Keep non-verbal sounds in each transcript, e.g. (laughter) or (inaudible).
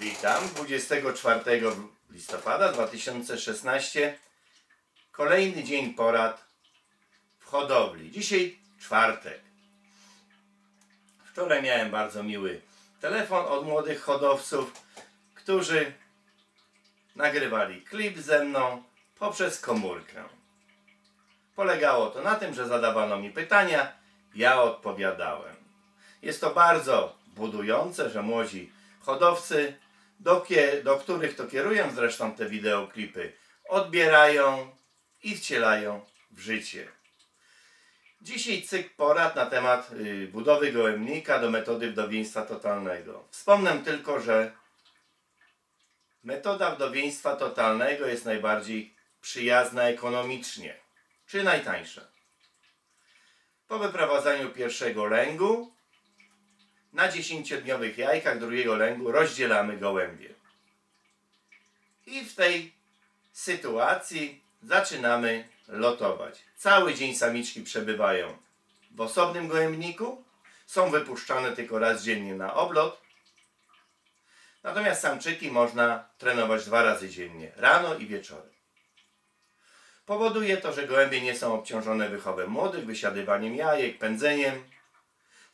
Witam 24 listopada 2016. Kolejny dzień porad w hodowli. Dzisiaj czwartek. Wczoraj miałem bardzo miły telefon od młodych hodowców, którzy nagrywali klip ze mną poprzez komórkę. Polegało to na tym, że zadawano mi pytania, ja odpowiadałem. Jest to bardzo budujące, że młodzi hodowcy, do, do których to kieruję zresztą te wideoklipy, odbierają i wcielają w życie. Dzisiaj cykl porad na temat y, budowy gołębnika do metody wdowieństwa totalnego. Wspomnę tylko, że metoda wdowieństwa totalnego jest najbardziej przyjazna ekonomicznie, czy najtańsza. Po wyprowadzaniu pierwszego lęgu na 10-dniowych jajkach drugiego lęgu rozdzielamy gołębie. I w tej sytuacji zaczynamy lotować. Cały dzień samiczki przebywają w osobnym gołębniku, są wypuszczane tylko raz dziennie na oblot. Natomiast samczyki można trenować dwa razy dziennie, rano i wieczorem. Powoduje to, że gołębie nie są obciążone wychowem młodych, wysiadywaniem jajek, pędzeniem.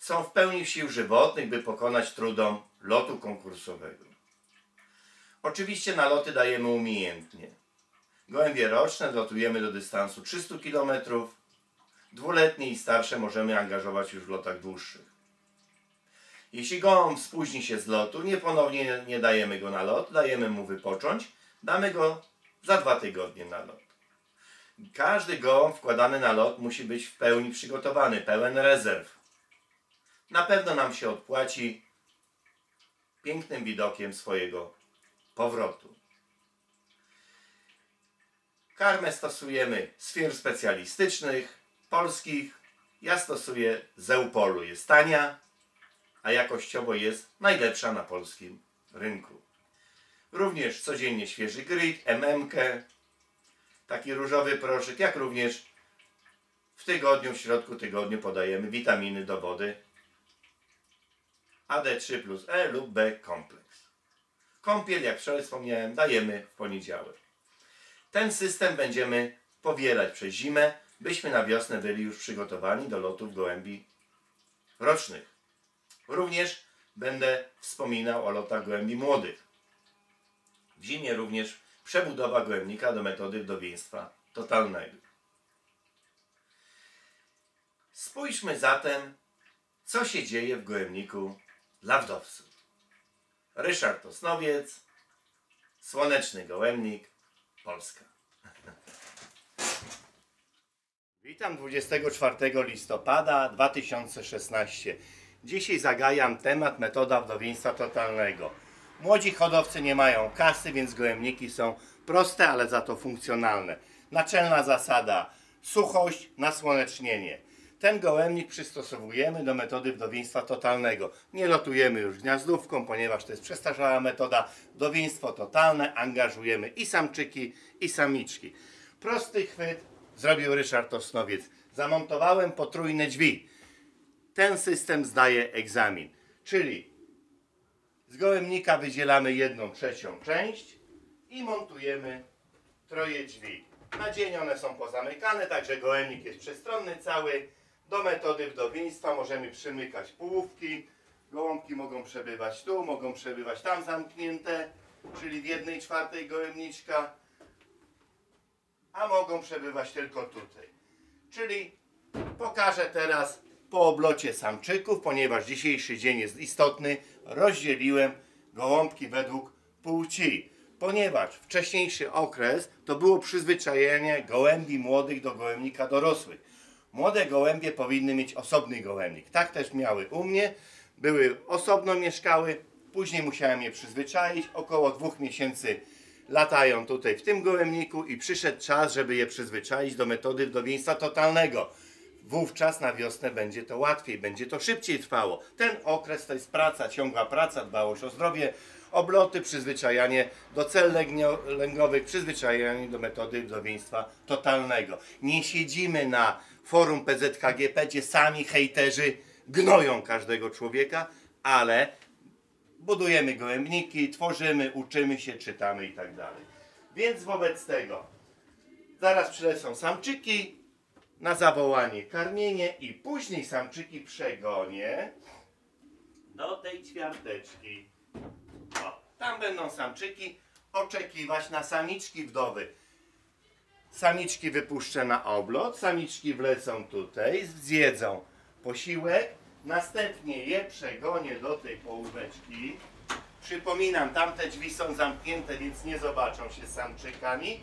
Są w pełni sił żywotnych, by pokonać trudom lotu konkursowego. Oczywiście na loty dajemy umiejętnie. Gołębie roczne lotujemy do dystansu 300 km. Dwuletnie i starsze możemy angażować już w lotach dłuższych. Jeśli gołąb spóźni się z lotu, nie ponownie nie dajemy go na lot, dajemy mu wypocząć, damy go za dwa tygodnie na lot. Każdy gołąb wkładany na lot musi być w pełni przygotowany, pełen rezerw. Na pewno nam się odpłaci pięknym widokiem swojego powrotu. Karmę stosujemy z firm specjalistycznych, polskich. Ja stosuję z Eupolu. Jest tania, a jakościowo jest najlepsza na polskim rynku. Również codziennie świeży grid, MM, taki różowy proszek, jak również w tygodniu, w środku tygodniu podajemy witaminy do wody AD3 plus E lub B kompleks. Kąpiel, jak wczoraj wspomniałem, dajemy w poniedziałek. Ten system będziemy powielać przez zimę, byśmy na wiosnę byli już przygotowani do lotów gołębi rocznych. Również będę wspominał o lotach gołębi młodych. W zimie również przebudowa gołębnika do metody wdowieństwa totalnego. Spójrzmy zatem, co się dzieje w gołębniku dla wdowców. Ryszard Osnowiec, Słoneczny Gołębnik, Polska. (laughs) Witam 24 listopada 2016. Dzisiaj zagajam temat metoda wdowieństwa totalnego. Młodzi hodowcy nie mają kasy, więc gołębniki są proste, ale za to funkcjonalne. Naczelna zasada suchość, nasłonecznienie. Ten gołębnik przystosowujemy do metody wdowieństwa totalnego. Nie lotujemy już gniazdówką, ponieważ to jest przestarzała metoda. Wdowieństwo totalne, angażujemy i samczyki, i samiczki. Prosty chwyt zrobił Ryszard Osnowiec. Zamontowałem potrójne drzwi. Ten system zdaje egzamin. Czyli z gołębnika wydzielamy jedną trzecią część i montujemy troje drzwi. Na dzień one są pozamykane, także gołębnik jest przestronny cały. Do metody wdowieństwa możemy przymykać połówki. Gołąbki mogą przebywać tu, mogą przebywać tam zamknięte, czyli w jednej czwartej gołębniczka, a mogą przebywać tylko tutaj. Czyli pokażę teraz po oblocie samczyków, ponieważ dzisiejszy dzień jest istotny, rozdzieliłem gołąbki według płci. Ponieważ wcześniejszy okres to było przyzwyczajenie gołębi młodych do gołębnika dorosłych. Młode gołębie powinny mieć osobny gołębnik. Tak też miały u mnie. Były osobno mieszkały. Później musiałem je przyzwyczaić. Około dwóch miesięcy latają tutaj w tym gołębniku i przyszedł czas, żeby je przyzwyczaić do metody wdowieństwa totalnego. Wówczas na wiosnę będzie to łatwiej, będzie to szybciej trwało. Ten okres to jest praca, ciągła praca, dbałość o zdrowie, obloty, przyzwyczajanie do cel lęgowych, przyzwyczajanie do metody wdowieństwa totalnego. Nie siedzimy na forum PZKGP, gdzie sami hejterzy gnoją każdego człowieka, ale budujemy gołębniki, tworzymy, uczymy się, czytamy i tak dalej. Więc wobec tego zaraz przylecą samczyki na zawołanie, karmienie i później samczyki przegonię do tej ćwiarteczki. O, tam będą samczyki oczekiwać na samiczki wdowy. Samiczki wypuszczę na oblot, samiczki wlecą tutaj, zjedzą posiłek, następnie je przegonię do tej połóweczki. Przypominam, tamte drzwi są zamknięte, więc nie zobaczą się samczykami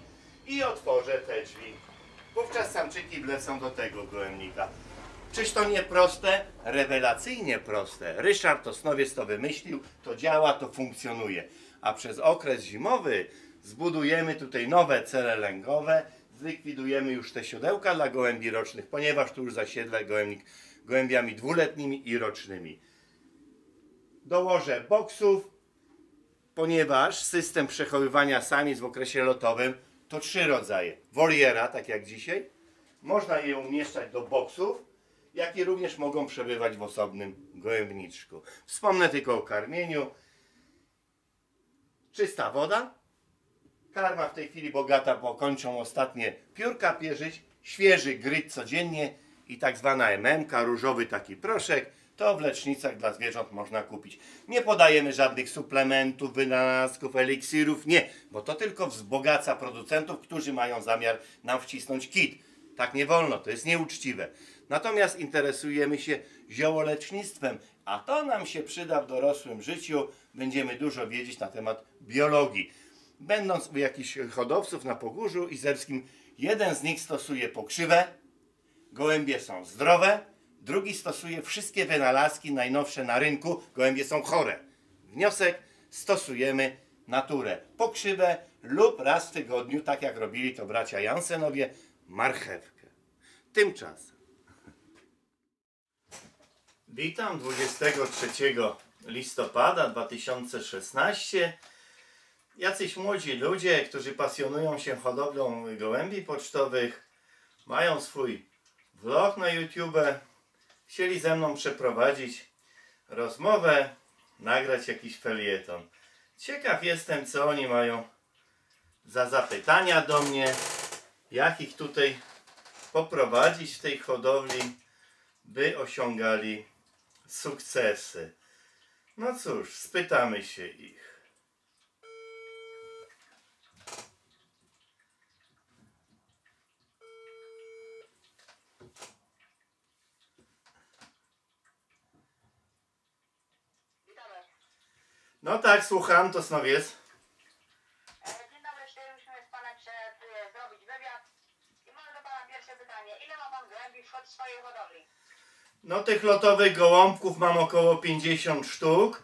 i otworzę te drzwi. Wówczas samczyki wlecą do tego gołębnika. Czyż to nie proste? Rewelacyjnie proste. Ryszard Osnowiec to wymyślił, to działa, to funkcjonuje. A przez okres zimowy zbudujemy tutaj nowe cele lęgowe, zlikwidujemy już te siodełka dla gołębi rocznych, ponieważ tu już zasiedlę gołębnik gołębiami dwuletnimi i rocznymi. Dołożę boksów, ponieważ system przechowywania samic w okresie lotowym to trzy rodzaje. Woliera, tak jak dzisiaj, można je umieszczać do boksów, jak i również mogą przebywać w osobnym gołębniczku. Wspomnę tylko o karmieniu. Czysta woda, karma w tej chwili bogata, bo kończą ostatnie piórka pierzyć, świeży gryć codziennie i tak zwana MMK, różowy taki proszek, to w lecznicach dla zwierząt można kupić. Nie podajemy żadnych suplementów, wynalazków, eliksirów, nie, bo to tylko wzbogaca producentów, którzy mają zamiar nam wcisnąć kit. Tak nie wolno, to jest nieuczciwe. Natomiast interesujemy się ziołolecznictwem, a to nam się przyda w dorosłym życiu. Będziemy dużo wiedzieć na temat biologii. Będąc u jakichś hodowców na Pogórzu Izerskim, jeden z nich stosuje pokrzywę, gołębie są zdrowe, drugi stosuje wszystkie wynalazki najnowsze na rynku, gołębie są chore. Wniosek, stosujemy naturę, pokrzywę lub raz w tygodniu, tak jak robili to bracia Jansenowie, marchewkę. Tymczasem Witam 23 listopada 2016. Jacyś młodzi ludzie, którzy pasjonują się hodowlą gołębi pocztowych, mają swój vlog na YouTube, chcieli ze mną przeprowadzić rozmowę, nagrać jakiś felieton. Ciekaw jestem, co oni mają za zapytania do mnie, jak ich tutaj poprowadzić w tej hodowli, by osiągali sukcesy. No cóż, spytamy się ich. No tak, słucham, to Snowiec. E, Dzień dobry, chcielibyśmy z Panem prze, e, zrobić wywiad. I mam do Pana pierwsze pytanie. Ile ma Pan gołębi w swojej hodowli? No tych lotowych gołąbków mam około 50 sztuk.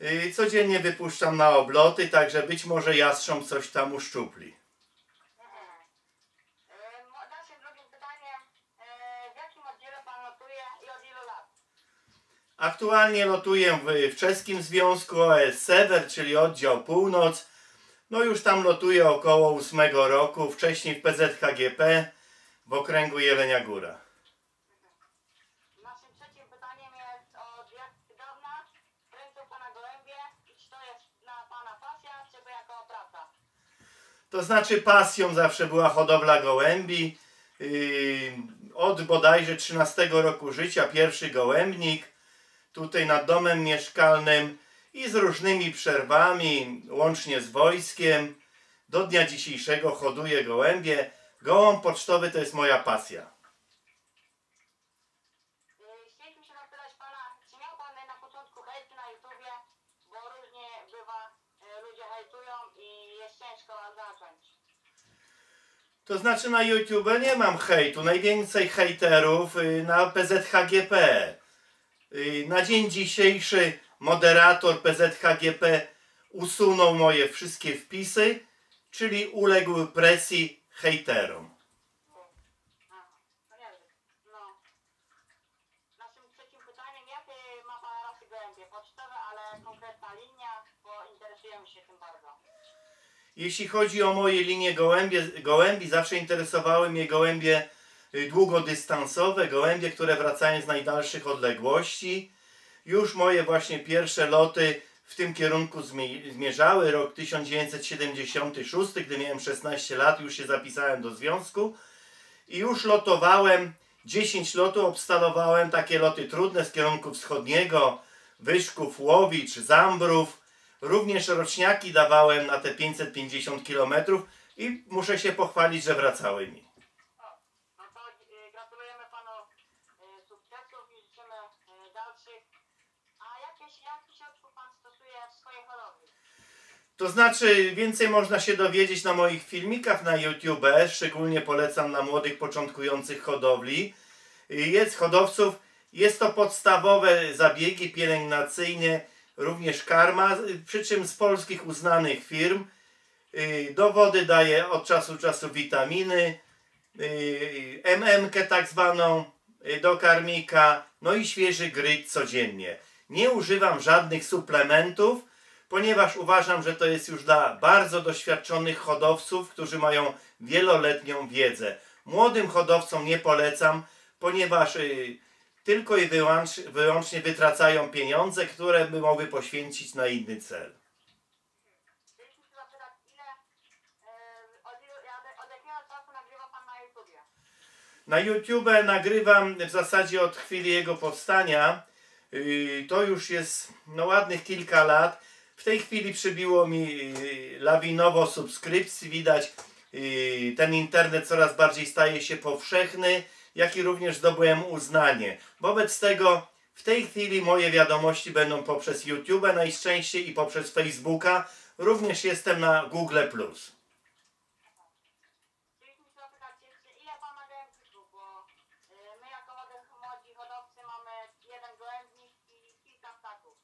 Yy, Codziennie wypuszczam na obloty, także być może jastrząb coś tam uszczupli. Mhm. E, mo- Naszym drugim pytaniem. E, w jakim oddziale Pan lotuje i od ilu lat? Aktualnie lotuję w, w czeskim związku OS Sever, czyli oddział Północ. No już tam lotuję około 8 roku, wcześniej w PZHGP w okręgu Jelenia Góra. Naszym trzecim pytaniem jest od jak dawna kręcą Pana gołębie i czy to jest dla Pana pasja, czy to jako praca? To znaczy pasją zawsze była hodowla gołębi. Yy, od bodajże 13 roku życia pierwszy gołębnik tutaj nad domem mieszkalnym i z różnymi przerwami, łącznie z wojskiem. Do dnia dzisiejszego hoduję gołębie. Gołąb pocztowy to jest moja pasja. Y, y. To znaczy na YouTube nie mam hejtu. Najwięcej hejterów y, na PZHGP. Y, Na dzień dzisiejszy moderator PZHGP usunął moje wszystkie wpisy, czyli uległ presji hejterom. No. Jeśli chodzi o moje linie gołębie, gołębi, zawsze interesowały mnie gołębie długodystansowe, gołębie, które wracają z najdalszych odległości. Już moje właśnie pierwsze loty w tym kierunku zmie- zmierzały. Rok 1976, gdy miałem 16 lat, już się zapisałem do związku i już lotowałem 10 lotów, obstalowałem takie loty trudne z kierunku wschodniego, Wyszków, Łowicz, Zambrów. Również roczniaki dawałem na te 550 km i muszę się pochwalić, że wracały mi. No to y, gratulujemy panu y, sukcesów i życzymy y, dalszych. A jakieś, jaki środków pan stosuje w swojej hodowli? To znaczy, więcej można się dowiedzieć na moich filmikach na YouTube. Szczególnie polecam na młodych, początkujących hodowli. Jest hodowców, jest to podstawowe zabiegi pielęgnacyjne, również karma, przy czym z polskich uznanych firm. Y, Do wody daję od czasu do czasu witaminy, y, MM-kę tak zwaną y, do karmika, no i świeży gryć codziennie. Nie używam żadnych suplementów, ponieważ uważam, że to jest już dla bardzo doświadczonych hodowców, którzy mają wieloletnią wiedzę. Młodym hodowcom nie polecam, ponieważ y, tylko i wyłącz, wyłącznie wytracają pieniądze, które by mogły poświęcić na inny cel. Y, na YouTube nagrywam w zasadzie od chwili jego powstania. Yy, To już jest no, ładnych kilka lat. W tej chwili przybiło mi yy, lawinowo subskrypcji. Widać, yy, ten internet coraz bardziej staje się powszechny, jak i również zdobyłem uznanie. Wobec tego w tej chwili moje wiadomości będą poprzez YouTube najczęściej i poprzez Facebooka. Również jestem na Google+. Chcieliśmy się zapytać jeszcze, ile pan ma gołębników, bo y, my jako młody, młodzi hodowcy mamy jeden gołębnik i kilka ptaków.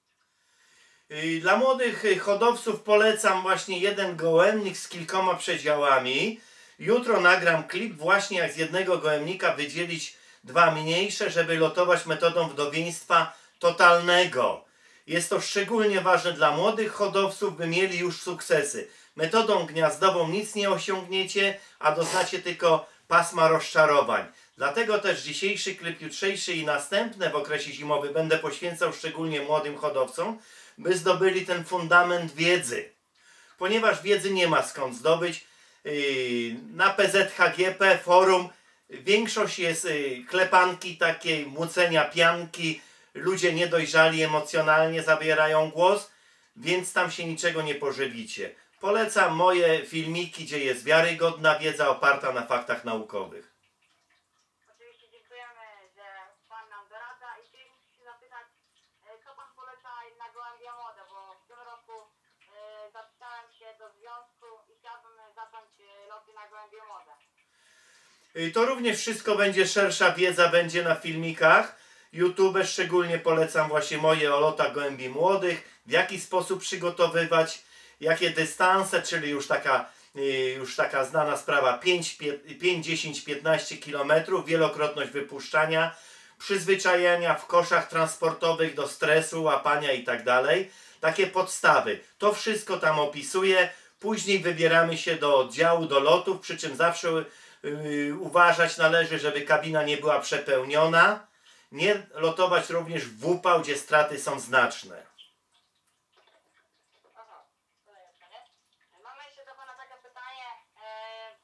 Y, Dla młodych y, hodowców polecam właśnie jeden gołębnik z kilkoma przedziałami. Jutro nagram klip właśnie jak z jednego gołębnika wydzielić dwa mniejsze, żeby lotować metodą wdowieństwa totalnego. Jest to szczególnie ważne dla młodych hodowców, by mieli już sukcesy. Metodą gniazdową nic nie osiągniecie, a doznacie tylko pasma rozczarowań. Dlatego też dzisiejszy klip, jutrzejszy i następne w okresie zimowym będę poświęcał szczególnie młodym hodowcom, by zdobyli ten fundament wiedzy. Ponieważ wiedzy nie ma skąd zdobyć, yy, na PZHGP forum większość jest yy, klepanki takiej, mucenia pianki, ludzie niedojrzali emocjonalnie zabierają głos, więc tam się niczego nie pożywicie. Polecam moje filmiki, gdzie jest wiarygodna wiedza oparta na faktach naukowych. Oczywiście dziękujemy, że pan nam doradza i chcieliśmy się zapytać, y, co pan poleca na gołębia młode, bo w tym roku y, zapisałem się do związku i chciałbym zacząć młode. Y, To również wszystko będzie szersza wiedza, będzie na filmikach. YouTube szczególnie polecam właśnie moje o lotach gołębi młodych, w jaki sposób przygotowywać, jakie dystanse, czyli już taka, y, już taka znana sprawa 5, 5 10, 15 km, wielokrotność wypuszczania, przyzwyczajania w koszach transportowych do stresu, łapania i tak. Takie podstawy. To wszystko tam opisuję. Później wybieramy się do oddziału, do lotów, przy czym zawsze yy, uważać należy, żeby kabina nie była przepełniona. Nie lotować również w upał, gdzie straty są znaczne. Aha, kolejeczka, nie? Mamy jeszcze do pana takie pytanie,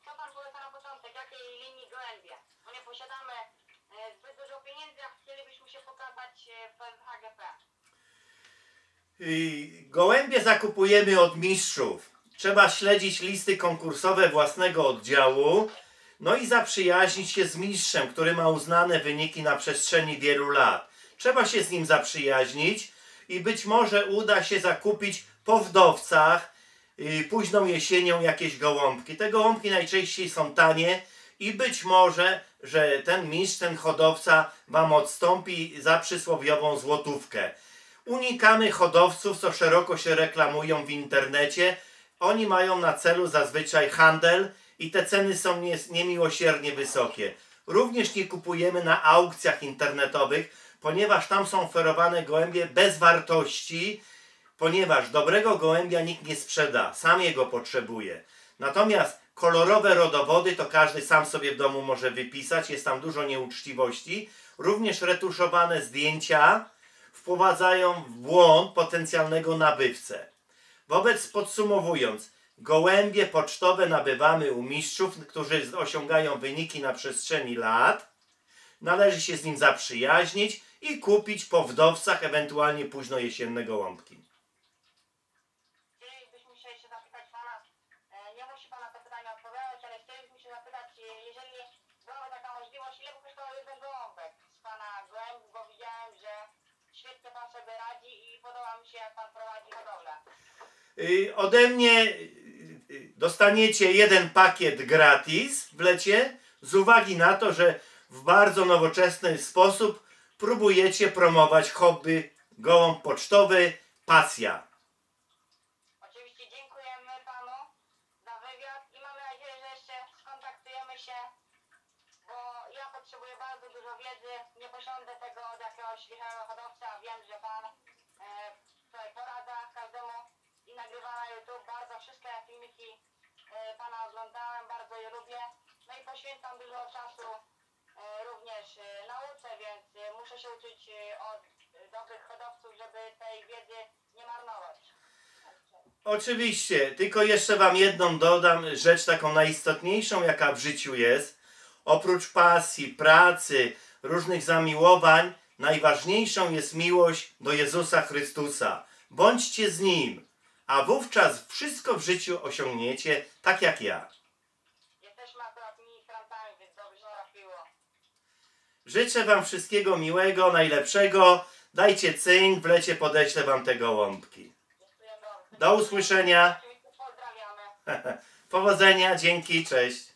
co pan poleca na początek, jakiej linii gołębie? Bo nie posiadamy zbyt dużo pieniędzy, a chcielibyśmy się pokazać w HGP. Yy, Gołębie zakupujemy od mistrzów. Trzeba śledzić listy konkursowe własnego oddziału, no i zaprzyjaźnić się z mistrzem, który ma uznane wyniki na przestrzeni wielu lat. Trzeba się z nim zaprzyjaźnić i być może uda się zakupić po wdowcach yy, późną jesienią jakieś gołąbki. Te gołąbki najczęściej są tanie i być może, że ten mistrz, ten hodowca wam odstąpi za przysłowiową złotówkę. Unikamy hodowców, co szeroko się reklamują w internecie. Oni mają na celu zazwyczaj handel i te ceny są nie, niemiłosiernie wysokie. Również nie kupujemy na aukcjach internetowych, ponieważ tam są oferowane gołębie bez wartości, ponieważ dobrego gołębia nikt nie sprzeda, sam jego potrzebuje. Natomiast kolorowe rodowody to każdy sam sobie w domu może wypisać, jest tam dużo nieuczciwości. Również retuszowane zdjęcia wprowadzają w błąd potencjalnego nabywcę. Wobec podsumowując, gołębie pocztowe nabywamy u mistrzów, którzy osiągają wyniki na przestrzeni lat. Należy się z nim zaprzyjaźnić i kupić po wdowcach, ewentualnie późno jesienne gołąbki. Świetnie Pan sobie radzi i podoba mi się, jak Pan prowadzi hodowlę. Y, ode mnie y, y, dostaniecie jeden pakiet gratis w lecie z uwagi na to, że w bardzo nowoczesny sposób próbujecie promować hobby gołąb pocztowy pasja. Oczywiście dziękujemy Panu za wywiad i mamy nadzieję, że jeszcze skontaktujemy się, bo ja potrzebuję bardzo dużo wiedzy, nie posiądę tego od jakiegoś lichego hodowcy, a wiem, że Pan e, tutaj porada każdemu i nagrywa na YouTube. Bardzo wszystkie filmiki e, Pana oglądałem, bardzo je lubię. No i poświęcam dużo czasu e, również e, nauce, więc muszę się uczyć od dobrych hodowców, żeby tej wiedzy nie marnować. Oczywiście, tylko jeszcze Wam jedną dodam, rzecz taką najistotniejszą, jaka w życiu jest. Oprócz pasji, pracy, różnych zamiłowań, najważniejszą jest miłość do Jezusa Chrystusa. Bądźcie z Nim, a wówczas wszystko w życiu osiągniecie tak jak ja. Jesteśmy akurat ministrantami, więc dobrze trafiło. Życzę Wam wszystkiego miłego, najlepszego. Dajcie cyń, w lecie podeślę Wam te gołąbki. Dziękuję bardzo. Do usłyszenia. (laughs) Powodzenia, dzięki, cześć.